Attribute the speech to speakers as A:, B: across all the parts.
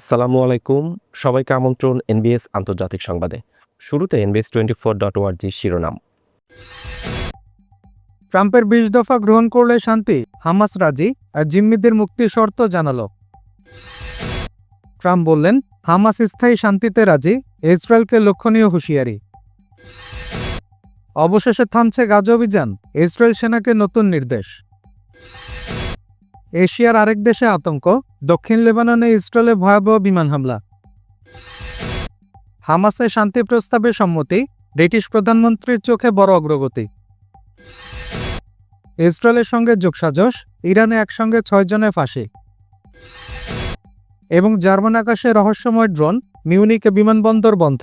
A: আসসালামু আলাইকুম সবাইকে আমন্ত্রণ এনবিএস আন্তর্জাতিক সংবাদে শুরুতে এনবিএস টোয়েন্টি ফোর ডট ওয়ার্জি শিরোনাম ট্রাম্পের বিশ দফা গ্রহণ করলে শান্তি হামাস রাজি আর জিম্মিদের মুক্তি শর্ত জানাল ট্রাম্প বললেন হামাস স্থায়ী শান্তিতে রাজি ইসরায়েলকে লক্ষণীয় হুঁশিয়ারি অবশেষে থামছে গাজ অভিযান ইসরায়েল সেনাকে নতুন নির্দেশ এশিয়ার আরেক দেশে আতঙ্ক দক্ষিণ লেবাননে ইসরায়েলে ভয়াবহ বিমান হামলা হামাসে শান্তি প্রস্তাবে সম্মতি ব্রিটিশ প্রধানমন্ত্রীর চোখে বড় অগ্রগতি ইসরায়েলের সঙ্গে যোগসাজশ ইরানে একসঙ্গে ছয়জনে ফাঁসি এবং জার্মান আকাশে রহস্যময় ড্রোন মিউনিকে বিমানবন্দর বন্ধ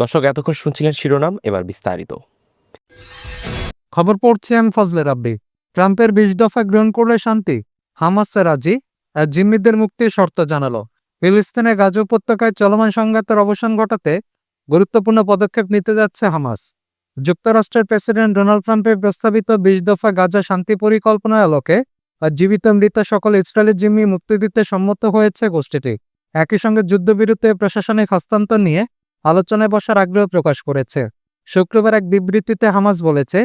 B: দর্শক এতক্ষণ শুনছিলেন শিরোনাম এবার বিস্তারিত
A: খবর পড়ছি আমি ফজলে রাব্বি ট্রাম্পের বিশ দফা গ্রহণ করলে শান্তি হামাস রাজি আর জিম্মিদের মুক্তির শর্ত জানালো ফিলিস্তিনে গাজ উপত্যকায় চলমান সংঘাতের অবসান ঘটাতে গুরুত্বপূর্ণ পদক্ষেপ নিতে যাচ্ছে হামাস যুক্তরাষ্ট্রের প্রেসিডেন্ট ডোনাল্ড ট্রাম্পের প্রস্তাবিত বিশ দফা গাজা শান্তি পরিকল্পনার আলোকে জীবিত মৃত সকল ইসরায়েলের জিম্মি মুক্তি দিতে সম্মত হয়েছে গোষ্ঠীটি একই সঙ্গে যুদ্ধবিরতি প্রশাসনিক হস্তান্তর নিয়ে আলোচনায় বসার আগ্রহ প্রকাশ করেছে শুক্রবার এক বিবৃতিতে হামাস বলেছে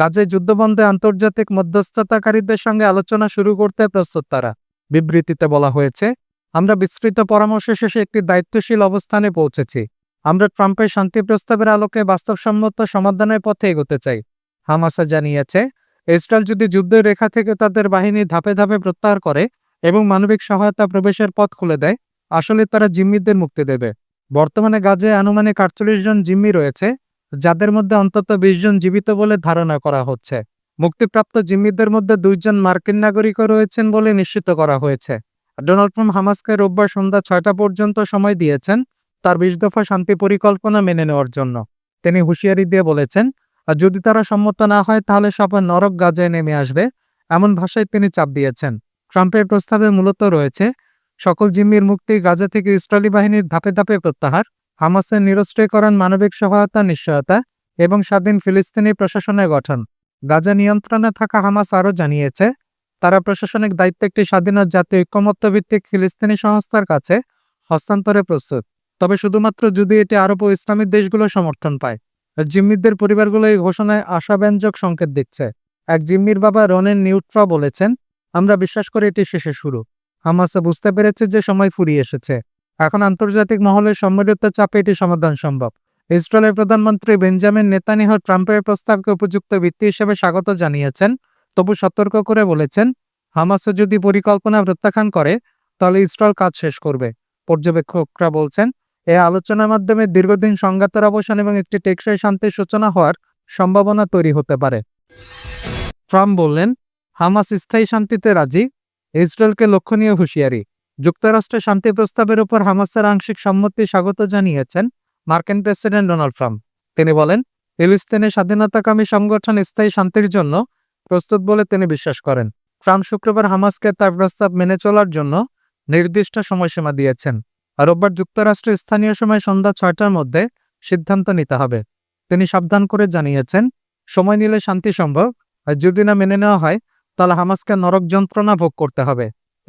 A: গাজে যুদ্ধবন্ধে আন্তর্জাতিক মধ্যস্থতাকারীদের সঙ্গে আলোচনা শুরু করতে প্রস্তুত তারা বিবৃতিতে বলা হয়েছে আমরা বিস্তৃত পরামর্শ শেষে একটি দায়িত্বশীল অবস্থানে পৌঁছেছি আমরা ট্রাম্পের শান্তি প্রস্তাবের আলোকে বাস্তবসম্মত সমাধানের পথে এগোতে চাই হামাসা জানিয়েছে ইসরায়েল যদি যুদ্ধের রেখা থেকে তাদের বাহিনী ধাপে ধাপে প্রত্যাহার করে এবং মানবিক সহায়তা প্রবেশের পথ খুলে দেয় আসলে তারা জিম্মিদের মুক্তি দেবে বর্তমানে গাজে আনুমানিক আটচল্লিশ জন জিম্মি রয়েছে যাদের মধ্যে অন্তত বিশ জন জীবিত বলে ধারণা করা হচ্ছে মুক্তিপ্রাপ্ত জিম্মিদের মধ্যে দুইজন মার্কিন নাগরিকও রয়েছেন বলে নিশ্চিত করা হয়েছে ডোনাল্ড ট্রাম্প হামাসকে রোববার সন্ধ্যা ছয়টা পর্যন্ত সময় দিয়েছেন তার বিশ দফা শান্তি পরিকল্পনা মেনে নেওয়ার জন্য তিনি হুঁশিয়ারি দিয়ে বলেছেন যদি তারা সম্মত না হয় তাহলে সবাই নরক গাজায় নেমে আসবে এমন ভাষায় তিনি চাপ দিয়েছেন ট্রাম্পের প্রস্তাবে মূলত রয়েছে সকল জিম্মির মুক্তি গাজা থেকে ইসরায়েলি বাহিনীর ধাপে ধাপে প্রত্যাহার হামাসের নিরস্ত্রীকরণ মানবিক সহায়তা নিশ্চয়তা এবং স্বাধীন ফিলিস্তিনি প্রশাসনের গঠন গাজা নিয়ন্ত্রণে থাকা হামাস আরও জানিয়েছে তারা প্রশাসনিক দায়িত্ব একটি স্বাধীন জাতীয় ভিত্তিক ফিলিস্তিনি সংস্থার কাছে হস্তান্তরে প্রস্তুত তবে শুধুমাত্র যদি এটি আরব ও ইসলামিক দেশগুলো সমর্থন পায় জিম্মিদের পরিবারগুলো এই ঘোষণায় আশাব্যঞ্জক সংকেত দিচ্ছে এক জিম্মির বাবা রনেন নিউট্রা বলেছেন আমরা বিশ্বাস করি এটি শেষে শুরু হামাসা বুঝতে পেরেছে যে সময় ফুরিয়ে এসেছে এখন আন্তর্জাতিক মহলের সম্মিলিত চাপে এটি সমাধান সম্ভব ইসরায়েলের প্রধানমন্ত্রী বেঞ্জামিন নেতানিহ ট্রাম্পের প্রস্তাবকে উপযুক্ত ভিত্তি হিসেবে স্বাগত জানিয়েছেন তবু সতর্ক করে বলেছেন হামাসও যদি পরিকল্পনা প্রত্যাখ্যান করে তাহলে ইসরায়েল কাজ শেষ করবে পর্যবেক্ষকরা বলছেন এ আলোচনার মাধ্যমে দীর্ঘদিন সংঘাতের অবসান এবং একটি টেকসই শান্তির সূচনা হওয়ার সম্ভাবনা তৈরি হতে পারে ট্রাম্প বললেন হামাস স্থায়ী শান্তিতে রাজি ইসরায়েলকে লক্ষণীয় হুঁশিয়ারি যুক্তরাষ্ট্রের শান্তি প্রস্তাবের উপর হামাসের আংশিক সম্মতি স্বাগত জানিয়েছেন মার্কিন প্রেসিডেন্ট ডোনাল্ড ট্রাম্প তিনি বলেন ফিলিস্তিনের স্বাধীনতাকামী সংগঠন স্থায়ী শান্তির জন্য প্রস্তুত বলে তিনি বিশ্বাস করেন ট্রাম্প শুক্রবার হামাসকে তার প্রস্তাব মেনে চলার জন্য নির্দিষ্ট সময়সীমা দিয়েছেন রোববার যুক্তরাষ্ট্রের স্থানীয় সময় সন্ধ্যা ছয়টার মধ্যে সিদ্ধান্ত নিতে হবে তিনি সাবধান করে জানিয়েছেন সময় নিলে শান্তি সম্ভব আর যদি না মেনে নেওয়া হয় তাহলে হামাসকে নরক যন্ত্রণা ভোগ করতে হবে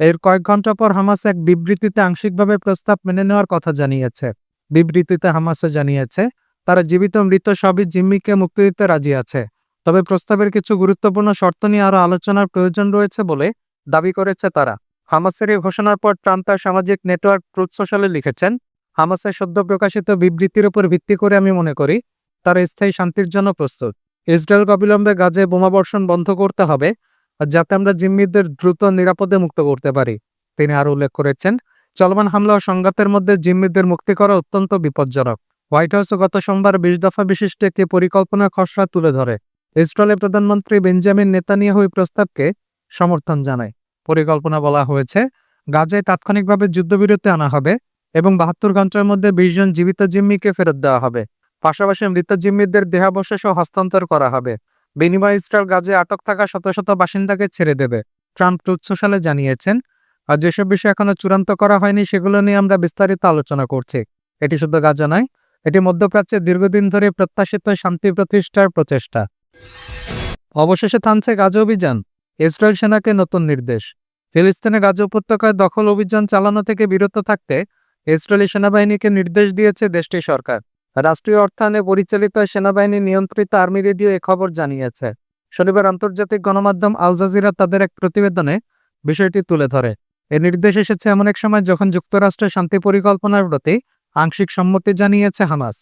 A: এর কয়েক ঘন্টা পর হামাস এক বিবৃতিতে আংশিকভাবে প্রস্তাব মেনে নেওয়ার কথা জানিয়েছে বিবৃতিতে হামাসে জানিয়েছে তারা জীবিত মৃত সবই জিম্মিকে মুক্তি দিতে রাজি আছে তবে প্রস্তাবের কিছু গুরুত্বপূর্ণ শর্ত নিয়ে আরও আলোচনার প্রয়োজন রয়েছে বলে দাবি করেছে তারা হামাসের এই ঘোষণার পর ট্রাম্প তার সামাজিক নেটওয়ার্ক ট্রুথ সোশ্যালে লিখেছেন হামাসের সদ্য প্রকাশিত বিবৃতির উপর ভিত্তি করে আমি মনে করি তারা স্থায়ী শান্তির জন্য প্রস্তুত ইসরায়েল অবিলম্বে গাজে বোমাবর্ষণ বন্ধ করতে হবে যাতে আমরা জিম্মিদের দ্রুত নিরাপদে মুক্ত করতে পারি তিনি আরও উল্লেখ করেছেন চলমান হামলা ও সংঘাতের মধ্যে জিম্মিদের মুক্তি করা অত্যন্ত বিপজ্জনক হোয়াইট হাউস গত সোমবার বিশ দফা বিশিষ্ট একটি পরিকল্পনা খসড়া তুলে ধরে ইসরায়েলের প্রধানমন্ত্রী বেঞ্জামিন নেতানিয়াহু প্রস্তাবকে সমর্থন জানায় পরিকল্পনা বলা হয়েছে গাজায় তাৎক্ষণিকভাবে যুদ্ধবিরতি আনা হবে এবং বাহাত্তর ঘন্টার মধ্যে বিশ জন জীবিত জিম্মিকে ফেরত দেওয়া হবে পাশাপাশি মৃত জিম্মিদের দেহাবশেষও হস্তান্তর করা হবে বিনিময় স্টার গাজে আটক থাকা শত শত বাসিন্দাকে ছেড়ে দেবে ট্রাম্প টুথ সোশ্যালে জানিয়েছেন আর যেসব বিষয় এখনো চূড়ান্ত করা হয়নি সেগুলো নিয়ে আমরা বিস্তারিত আলোচনা করছি এটি শুধু গাজা নয় এটি মধ্যপ্রাচ্যে দীর্ঘদিন ধরে প্রত্যাশিত শান্তি প্রতিষ্ঠার প্রচেষ্টা অবশেষে থানছে গাজা অভিযান ইসরায়েল সেনাকে নতুন নির্দেশ ফিলিস্তিনে গাজা উপত্যকায় দখল অভিযান চালানো থেকে বিরত থাকতে ইসরায়েলি সেনাবাহিনীকে নির্দেশ দিয়েছে দেশটির সরকার রাষ্ট্রীয় অর্থায়নে পরিচালিত সেনাবাহিনী নিয়ন্ত্রিত আর্মি রেডিও এ খবর জানিয়েছে শনিবার আন্তর্জাতিক গণমাধ্যম আল জাজিরা তাদের এক প্রতিবেদনে বিষয়টি তুলে ধরে এ নির্দেশ এসেছে এমন এক সময় যখন যুক্তরাষ্ট্রের শান্তি পরিকল্পনার প্রতি আংশিক সম্মতি জানিয়েছে হামাস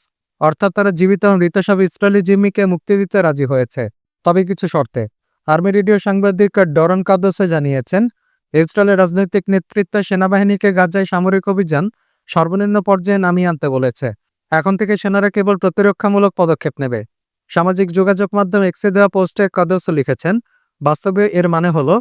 A: অর্থাৎ তারা জীবিত সব ইসরায়েলি জিম্মিকে মুক্তি দিতে রাজি হয়েছে তবে কিছু শর্তে আর্মি রেডিও সাংবাদিক ডরন কাদোসে জানিয়েছেন ইসরায়েলের রাজনৈতিক নেতৃত্ব সেনাবাহিনীকে গাজায় সামরিক অভিযান সর্বনিম্ন পর্যায়ে নামিয়ে আনতে বলেছে এখন থেকে সেনারা কেবল প্রতিরক্ষামূলক পদক্ষেপ নেবে সামাজিক যোগাযোগ মাধ্যম এক্সে দেওয়া পোস্টে কদস লিখেছেন বাস্তবে এর মানে হলো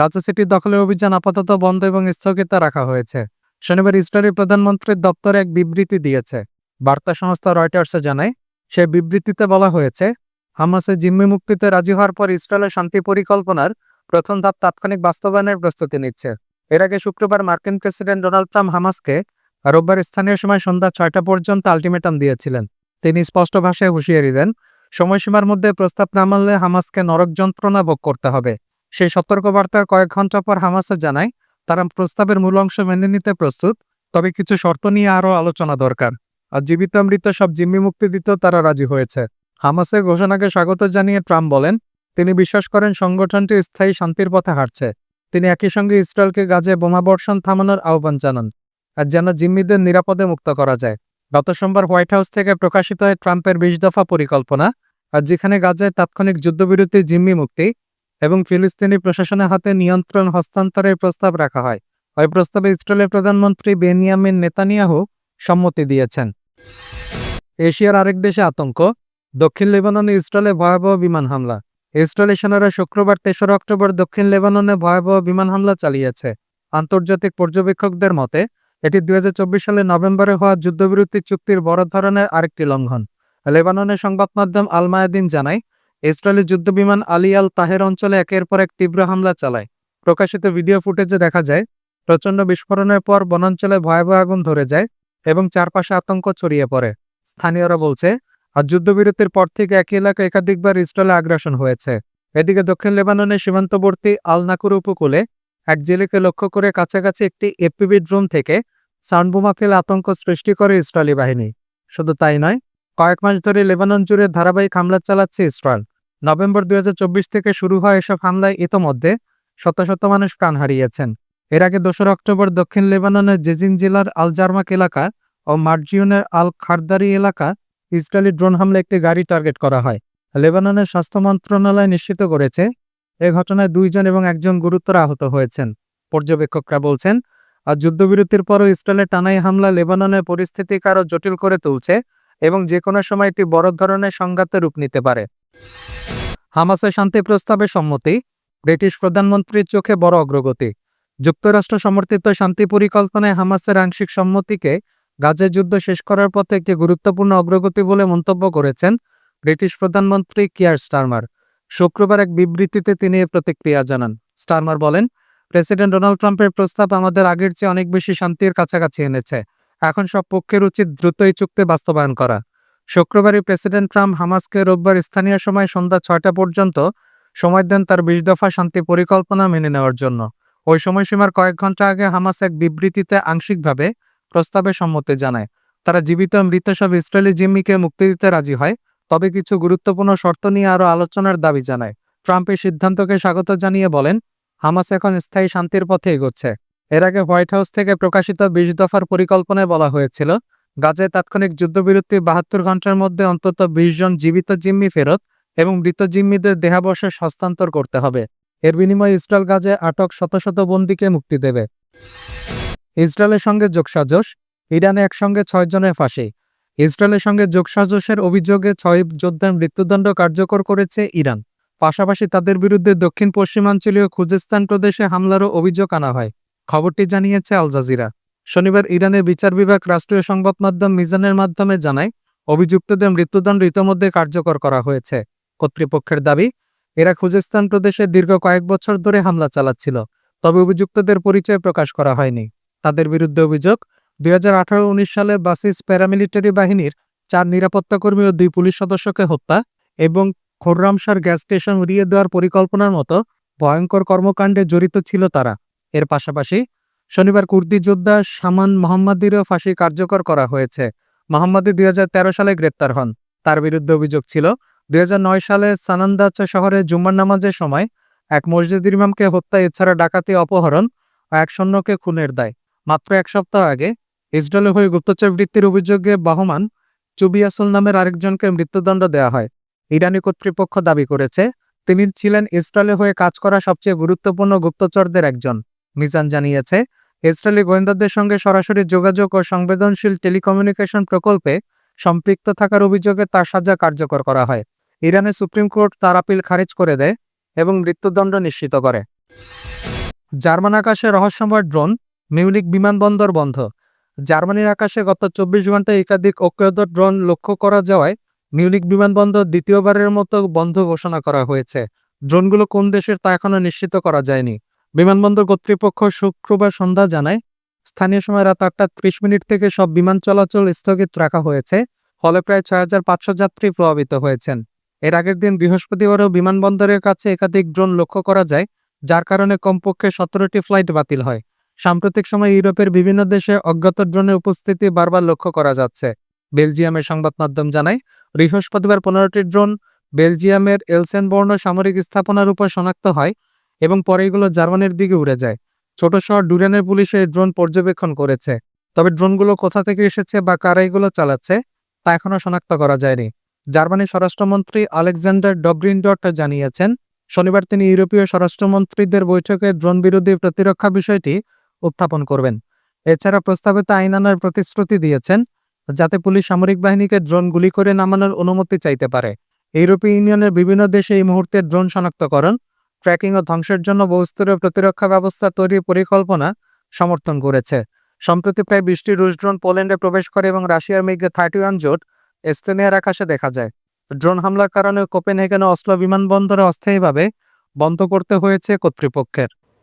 A: গাজা সিটির দখলের অভিযান আপাতত বন্ধ এবং স্থগিত রাখা হয়েছে শনিবার ইসরায়েলের প্রধানমন্ত্রীর দপ্তর এক বিবৃতি দিয়েছে বার্তা সংস্থা রয়টার্সে জানায় সে বিবৃতিতে বলা হয়েছে হামাসে জিম্মি মুক্তিতে রাজি হওয়ার পর ইসরায়েলের শান্তি পরিকল্পনার প্রথম ধাপ তাৎক্ষণিক বাস্তবায়নের প্রস্তুতি নিচ্ছে এর আগে শুক্রবার মার্কিন প্রেসিডেন্ট ডোনাল্ড ট্রাম্প হামাসকে রোববার স্থানীয় সময় সন্ধ্যা ছয়টা পর্যন্ত আলটিমেটাম দিয়েছিলেন তিনি স্পষ্ট ভাষায় হুঁশিয়ারি দেন সময়সীমার মধ্যে প্রস্তাব না মানলে হামাসকে নরক যন্ত্রণা ভোগ করতে হবে সেই সতর্কবার্তার কয়েক ঘন্টা পর হামাসে জানায় তারা প্রস্তাবের মূল অংশ মেনে নিতে প্রস্তুত তবে কিছু শর্ত নিয়ে আরও আলোচনা দরকার আর জীবিত মৃত সব জিম্মি মুক্তি দিতেও তারা রাজি হয়েছে হামাসের ঘোষণাকে স্বাগত জানিয়ে ট্রাম্প বলেন তিনি বিশ্বাস করেন সংগঠনটি স্থায়ী শান্তির পথে হাঁটছে তিনি একই সঙ্গে ইসরায়েলকে গাজে বোমাবর্ষণ থামানোর আহ্বান জানান আর যেন জিম্মিদের নিরাপদে মুক্ত করা যায় গত সোমবার হোয়াইট হাউস থেকে প্রকাশিত হয় ট্রাম্পের বিশ দফা পরিকল্পনা আর যেখানে গাজায় তাৎক্ষণিক যুদ্ধবিরতি জিম্মি মুক্তি এবং ফিলিস্তিনি প্রশাসনের হাতে নিয়ন্ত্রণ হস্তান্তরের প্রস্তাব রাখা হয় ওই প্রস্তাবে ইসরায়েলের প্রধানমন্ত্রী বেনিয়ামিন নেতানিয়াহু সম্মতি দিয়েছেন এশিয়ার আরেক দেশে আতঙ্ক দক্ষিণ লেবাননে ইসরায়েলে ভয়াবহ বিমান হামলা ইসরায়েলি সেনারা শুক্রবার তেসরা অক্টোবর দক্ষিণ লেবাননে ভয়াবহ বিমান হামলা চালিয়েছে আন্তর্জাতিক পর্যবেক্ষকদের মতে এটি দুই সালে নভেম্বরে হওয়া যুদ্ধবিরতি চুক্তির বড় ধরনের আরেকটি লঙ্ঘন লেবাননের সংবাদ মাধ্যম আলমায়াদিন জানায় ইসরায়েলি যুদ্ধবিমান আলী আল তাহের অঞ্চলে একের পর এক তীব্র হামলা চালায় প্রকাশিত ভিডিও ফুটেজে দেখা যায় প্রচণ্ড বিস্ফোরণের পর বনাঞ্চলে ভয়াবহ আগুন ধরে যায় এবং চারপাশে আতঙ্ক ছড়িয়ে পড়ে স্থানীয়রা বলছে আর যুদ্ধবিরতির পর থেকে একই এলাকা একাধিকবার ইসরায়েলে আগ্রাসন হয়েছে এদিকে দক্ষিণ লেবাননের সীমান্তবর্তী আলনাকুর উপকূলে এক জেলেকে লক্ষ্য করে কাছাকাছি একটি এপিবি ড্রোন থেকে সানবোমা ফেলে আতঙ্ক সৃষ্টি করে ইসরায়েলি বাহিনী শুধু তাই নয় কয়েক মাস ধরে লেবানন জুড়ে ধারাবাহিক হামলা চালাচ্ছে ইসরায়েল নভেম্বর দুই থেকে শুরু হয় এসব হামলায় ইতোমধ্যে শত শত মানুষ প্রাণ হারিয়েছেন এর আগে দোসরা অক্টোবর দক্ষিণ লেবাননের জেজিন জেলার আল জার্মাক এলাকা ও মার্জিউনের আল খারদারি এলাকা ইসরায়েলি ড্রোন হামলা একটি গাড়ি টার্গেট করা হয় লেবাননের স্বাস্থ্য মন্ত্রণালয় নিশ্চিত করেছে এ ঘটনায় দুইজন এবং একজন গুরুতর আহত হয়েছেন পর্যবেক্ষকরা বলছেন আর যুদ্ধবিরতির পরও ইসরায়েলের টানাই হামলা লেবাননের পরিস্থিতিকে আরও জটিল করে তুলছে এবং যে কোনো সময় একটি বড় ধরনের সংঘাতে রূপ নিতে পারে হামাসের শান্তি প্রস্তাবে সম্মতি ব্রিটিশ প্রধানমন্ত্রীর চোখে বড় অগ্রগতি যুক্তরাষ্ট্র সমর্থিত শান্তি পরিকল্পনায় হামাসের আংশিক সম্মতিকে গাজে যুদ্ধ শেষ করার পথে একটি গুরুত্বপূর্ণ অগ্রগতি বলে মন্তব্য করেছেন ব্রিটিশ প্রধানমন্ত্রী কিয়ার স্টারমার শুক্রবার এক বিবৃতিতে তিনি এ প্রতিক্রিয়া জানান স্টারমার বলেন প্রেসিডেন্ট ডোনাল্ড ট্রাম্পের প্রস্তাব আমাদের আগের চেয়ে অনেক বেশি শান্তির কাছাকাছি এনেছে এখন সব পক্ষের উচিত দ্রুত এই চুক্তি বাস্তবায়ন করা শুক্রবারই প্রেসিডেন্ট ট্রাম্প হামাসকে রোববার স্থানীয় সময় সন্ধ্যা ছয়টা পর্যন্ত সময় দেন তার বিশ দফা শান্তি পরিকল্পনা মেনে নেওয়ার জন্য ওই সময়সীমার কয়েক ঘন্টা আগে হামাস এক বিবৃতিতে আংশিকভাবে প্রস্তাবে সম্মতি জানায় তারা জীবিত মৃত সব ইসরায়েলি জিম্মিকে মুক্তি দিতে রাজি হয় তবে কিছু গুরুত্বপূর্ণ শর্ত নিয়ে আরও আলোচনার দাবি জানায় ট্রাম্পের সিদ্ধান্তকে স্বাগত জানিয়ে বলেন হামাস এখন স্থায়ী শান্তির পথে এগোচ্ছে এর আগে হোয়াইট হাউস থেকে প্রকাশিত বিশ দফার পরিকল্পনায় বলা হয়েছিল গাজায় তাৎক্ষণিক যুদ্ধবিরতি বাহাত্তর ঘন্টার মধ্যে অন্তত বিশ জন জীবিত জিম্মি ফেরত এবং মৃত জিম্মিদের দেহাবশেষ হস্তান্তর করতে হবে এর বিনিময়ে ইসরায়েল গাজে আটক শত শত বন্দীকে মুক্তি দেবে ইসরায়েলের সঙ্গে যোগসাজশ ইরানে একসঙ্গে ছয় জনের ফাঁসি ইসরায়েলের সঙ্গে যোগসাজসের অভিযোগে ছয় যোদ্ধার মৃত্যুদণ্ড কার্যকর করেছে ইরান পাশাপাশি তাদের বিরুদ্ধে দক্ষিণ পশ্চিমাঞ্চলীয় খুজেস্তান প্রদেশে হামলারও অভিযোগ আনা হয় খবরটি জানিয়েছে আল জাজিরা শনিবার ইরানের বিচার বিভাগ রাষ্ট্রীয় সংবাদ মাধ্যম মিজানের মাধ্যমে জানায় অভিযুক্তদের মৃত্যুদণ্ড ইতোমধ্যে কার্যকর করা হয়েছে কর্তৃপক্ষের দাবি এরা খুজেস্তান প্রদেশে দীর্ঘ কয়েক বছর ধরে হামলা চালাচ্ছিল তবে অভিযুক্তদের পরিচয় প্রকাশ করা হয়নি তাদের বিরুদ্ধে অভিযোগ দুই হাজার আঠারো উনিশ সালে বাসিস প্যারামিলিটারি বাহিনীর চার নিরাপত্তাকর্মী ও দুই পুলিশ সদস্যকে হত্যা এবং খোররামসার গ্যাস স্টেশন উড়িয়ে দেওয়ার পরিকল্পনার মতো ভয়ঙ্কর কর্মকাণ্ডে জড়িত ছিল তারা এর পাশাপাশি শনিবার কুর্দি যোদ্ধা সামান মোহাম্মদিরও ফাঁসি কার্যকর করা হয়েছে মোহাম্মদি দুই সালে গ্রেপ্তার হন তার বিরুদ্ধে অভিযোগ ছিল দুই সালে সানন্দাচা শহরে জুম্মার নামাজের সময় এক মসজিদ ইমামকে হত্যা এছাড়া ডাকাতি অপহরণ ও এক সৈন্যকে খুনের দায় মাত্র এক সপ্তাহ আগে ইসরায়েলের হয়ে গুপ্তচর বৃত্তির অভিযোগে বাহমান চুবি আসল নামের আরেকজনকে মৃত্যুদণ্ড দেওয়া হয় ইরানি কর্তৃপক্ষ দাবি করেছে তিনি ছিলেন ইসরায়েলের হয়ে কাজ করা সবচেয়ে গুরুত্বপূর্ণ গুপ্তচরদের একজন মিজান জানিয়েছে ইসরায়েলি গোয়েন্দাদের সঙ্গে সরাসরি যোগাযোগ ও সংবেদনশীল টেলিকমিউনিকেশন প্রকল্পে সম্পৃক্ত থাকার অভিযোগে তার সাজা কার্যকর করা হয় ইরানের সুপ্রিম কোর্ট তার আপিল খারিজ করে দেয় এবং মৃত্যুদণ্ড নিশ্চিত করে জার্মান আকাশে রহস্যময় ড্রোন মিউনিক বিমানবন্দর বন্ধ জার্মানির আকাশে গত চব্বিশ ঘন্টায় একাধিক অক্ষত ড্রোন লক্ষ্য করা যাওয়ায় মিউনিক বিমানবন্দর দ্বিতীয়বারের মতো বন্ধ ঘোষণা করা হয়েছে ড্রোনগুলো কোন দেশের তা এখনও নিশ্চিত করা যায়নি বিমানবন্দর কর্তৃপক্ষ শুক্রবার সন্ধ্যা জানায় স্থানীয় সময় রাত আটটা ত্রিশ মিনিট থেকে সব বিমান চলাচল স্থগিত রাখা হয়েছে ফলে প্রায় ছয় হাজার পাঁচশো যাত্রী প্রভাবিত হয়েছেন এর আগের দিন বৃহস্পতিবারও বিমানবন্দরের কাছে একাধিক ড্রোন লক্ষ্য করা যায় যার কারণে কমপক্ষে সতেরোটি ফ্লাইট বাতিল হয় সাম্প্রতিক সময় ইউরোপের বিভিন্ন দেশে অজ্ঞাত ড্রোনের উপস্থিতি বারবার লক্ষ্য করা যাচ্ছে বেলজিয়ামের সংবাদ মাধ্যম জানায় বৃহস্পতিবার পনেরোটি ড্রোন বেলজিয়ামের এলসেনবর্ণ সামরিক স্থাপনার উপর শনাক্ত হয় এবং পরে এগুলো জার্মানির দিকে উড়ে যায় ছোট শহর ডুরেনের পুলিশ এই ড্রোন পর্যবেক্ষণ করেছে তবে ড্রোনগুলো কোথা থেকে এসেছে বা কারা এগুলো চালাচ্ছে তা এখনও শনাক্ত করা যায়নি জার্মানির স্বরাষ্ট্রমন্ত্রী আলেকজান্ডার ডট জানিয়েছেন শনিবার তিনি ইউরোপীয় স্বরাষ্ট্রমন্ত্রীদের বৈঠকে ড্রোন বিরোধী প্রতিরক্ষা বিষয়টি উত্থাপন করবেন এছাড়া প্রস্তাবিত আইন আনার প্রতিশ্রুতি দিয়েছেন যাতে পুলিশ সামরিক বাহিনীকে ড্রোন গুলি করে নামানোর অনুমতি চাইতে পারে ইউরোপীয় ইউনিয়নের বিভিন্ন দেশে এই মুহূর্তে ড্রোন শনাক্তকরণ ট্র্যাকিং ও ধ্বংসের জন্য বহুস্তরীয় প্রতিরক্ষা ব্যবস্থা তৈরির পরিকল্পনা সমর্থন করেছে সম্প্রতি প্রায় বিশটি রুশ ড্রোন পোল্যান্ডে প্রবেশ করে এবং রাশিয়ার মেঘে থার্টি ওয়ান জোট এস্তোনিয়ার আকাশে দেখা যায় ড্রোন হামলার কারণে হেগেন অস্লো বিমানবন্দরে অস্থায়ীভাবে বন্ধ করতে হয়েছে কর্তৃপক্ষের